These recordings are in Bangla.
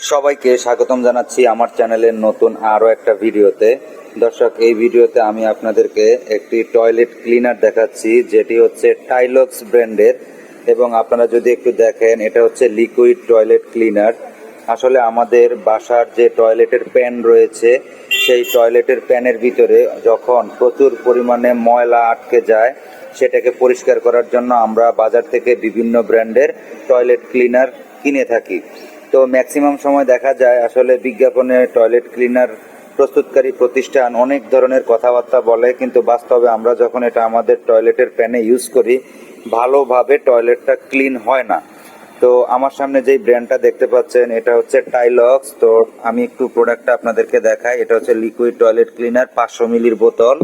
সবাইকে স্বাগতম জানাচ্ছি আমার চ্যানেলের নতুন আরও একটা ভিডিওতে। দর্শক, এই ভিডিওতে আমি আপনাদেরকে একটি টয়লেট ক্লিনার দেখাচ্ছি, যেটি হচ্ছে টাইলক্স ব্র্যান্ডের। এবং আপনারা যদি একটু দেখেন, এটা হচ্ছে লিকুইড টয়লেট ক্লিনার। আসলে আমাদের বাসার যে টয়লেটের প্যান রয়েছে, সেই টয়লেটের প্যানের ভিতরে যখন প্রচুর পরিমাণে ময়লা আটকে যায়, সেটাকে পরিষ্কার করার জন্য আমরা বাজার থেকে বিভিন্ন ব্র্যান্ডের টয়লেট ক্লিনার কিনে থাকি। তো ম্যাক্সিমাম সময় দেখা যায় আসলে বিজ্ঞাপনে টয়লেট ক্লিনার প্রস্তুতকারী প্রতিষ্ঠান অনেক ধরনের কথাবার্তা বলে, কিন্তু বাস্তবে আমরা যখন এটা আমাদের টয়লেটের প্যানে ইউজ করি, ভালোভাবে টয়লেটটা ক্লিন হয় না। তো আমার সামনে যেই ব্র্যান্ডটা দেখতে পাচ্ছেন, এটা হচ্ছে টাইলক্স তো আমি একটু প্রোডাক্টটা আপনাদেরকে দেখাই, এটা হচ্ছে লিকুইড টয়লেট ক্লিনার পাঁচশো মিলির বোতল।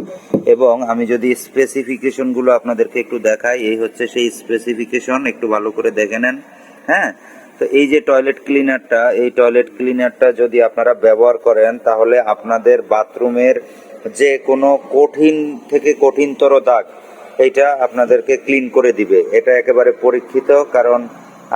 এবং আমি যদি স্পেসিফিকেশনগুলো আপনাদেরকে একটু দেখাই, এই হচ্ছে সেই স্পেসিফিকেশন একটু ভালো করে দেখে নেন। হ্যাঁ? তো এই যে টয়লেট ক্লিনারটা এই টয়লেট ক্লিনারটা যদি আপনারা ব্যবহার করেন, তাহলে আপনাদের বাথরুমের যে কোনো কঠিন থেকে কঠিনতর দাগ, এটা আপনাদেরকে ক্লিন করে দিবে। এটা একেবারে পরীক্ষিত, কারণ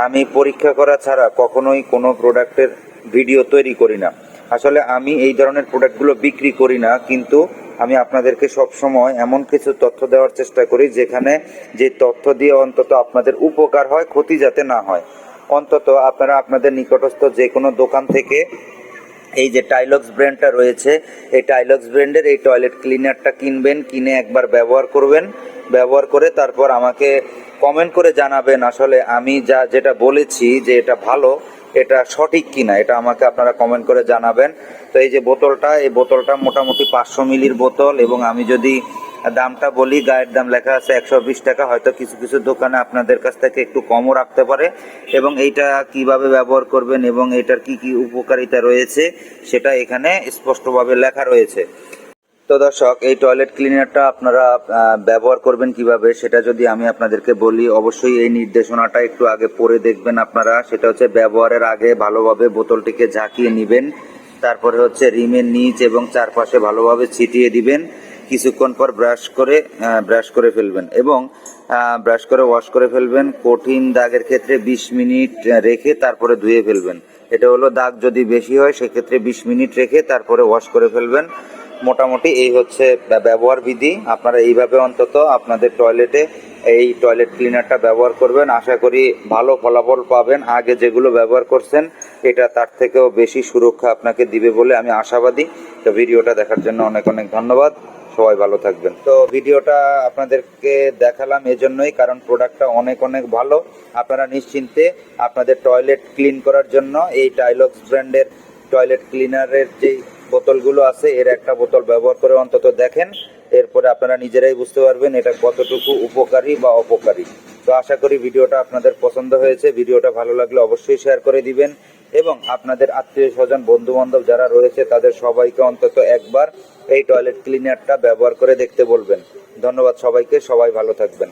আমি পরীক্ষা করা ছাড়া কখনোই কোনো প্রোডাক্টের ভিডিও তৈরি করি না। আসলে আমি এই ধরনের প্রোডাক্টগুলো বিক্রি করি না, কিন্তু আমি আপনাদেরকে সব সময় এমন কিছু তথ্য দেওয়ার চেষ্টা করি, যেখানে যে তথ্য দিয়ে অন্তত আপনাদের উপকার হয়, ক্ষতি যাতে না হয়। অন্তত আপনারা আপনাদের নিকটস্থ যে কোনো দোকান থেকে এই যে টাইলক্স ব্র্যান্ডটা রয়েছে, এই টাইলক্স ব্র্যান্ডের এই টয়লেট ক্লিনারটা কিনবেন, কিনে একবার ব্যবহার করবেন। ব্যবহার করে তারপর আমাকে কমেন্ট করে জানাবেন আসলে আমি যা যেটা বলেছি যে এটা ভালো, এটা সঠিক কিনা, এটা আমাকে আপনারা কমেন্ট করে জানাবেন। তো এই যে বোতলটা, এই বোতলটা মোটামুটি পাঁচশো মিলির বোতল এবং আমি যদি দামটা বলি, গায়ের দাম লেখা আছে একশো বিশ টাকা, হয়তো কিছু কিছু দোকানে আপনাদের কাছ থেকে একটু কমও রাখতে পারে এবং এইটা কীভাবে ব্যবহার করবেন এবং এটার কি কি উপকারিতা রয়েছে, সেটা এখানে স্পষ্টভাবে লেখা রয়েছে। তো দর্শক, এই টয়লেট ক্লিনারটা আপনারা ব্যবহার করবেন কীভাবে সেটা যদি আমি আপনাদেরকে বলি, অবশ্যই এই নির্দেশনাটা একটু আগে পড়ে দেখবেন আপনারা। সেটা হচ্ছে ব্যবহারের আগে ভালোভাবে বোতলটিকে ঝাঁকিয়ে নেবেন, তারপরে হচ্ছে রিমের নিচ এবং চারপাশে ভালোভাবে ছিটিয়ে দিবেন। কিছুক্ষণ পর ব্রাশ করে ব্রাশ করে ফেলবেন এবং ব্রাশ করে ওয়াশ করে ফেলবেন। কঠিন দাগের ক্ষেত্রে বিশ মিনিট রেখে তারপরে ধুয়ে ফেলবেন। এটা হলো দাগ যদি বেশি হয়, সেক্ষেত্রে বিশ মিনিট রেখে তারপরে ওয়াশ করে ফেলবেন। মোটামুটি এই হচ্ছে ব্যা- ব্যবহার বিধি। আপনারা এইভাবে অন্তত আপনাদের টয়লেটে এই টয়লেট ক্লিনারটা ব্যবহার করবেন। আশা করি ভালো ফলাফল পাবেন। আগে যেগুলো ব্যবহার করছেন, এটা তার থেকেও বেশি সুরক্ষা আপনাকে দিবে বলে আমি আশাবাদী। তো ভিডিওটা দেখার জন্য অনেক অনেক ধন্যবাদ। সবাই ভালো থাকবেন। তো ভিডিওটা আপনাদেরকে দেখালাম এজন্যই, কারণ প্রোডাক্টটা অনেক অনেক ভালো। আপনারা নিশ্চিন্তে আপনাদের টয়লেট ক্লিন করার জন্য এই টাইলক্স ব্র্যান্ডের টয়লেট ক্লিনারের যেই বোতলগুলো আছে, এর একটা বোতল ব্যবহার করে অন্তত দেখেন, এরপরে আপনারা নিজেরাই বুঝতে পারবেন এটা কতটুকু উপকারী বা অপকারী। তো আশা করি ভিডিওটা আপনাদের পছন্দ হয়েছে, ভিডিওটা ভালো লাগলে অবশ্যই শেয়ার করে দিবেন, এবং আপনাদের আত্মীয় স্বজন বন্ধু বান্ধব যারা রয়েছে, তাদের সবাইকে অন্তত একবার এই টয়লেট ক্লিনারটা ব্যবহার করে দেখতে বলবেন। ধন্যবাদ সবাইকে, সবাই ভালো থাকবেন।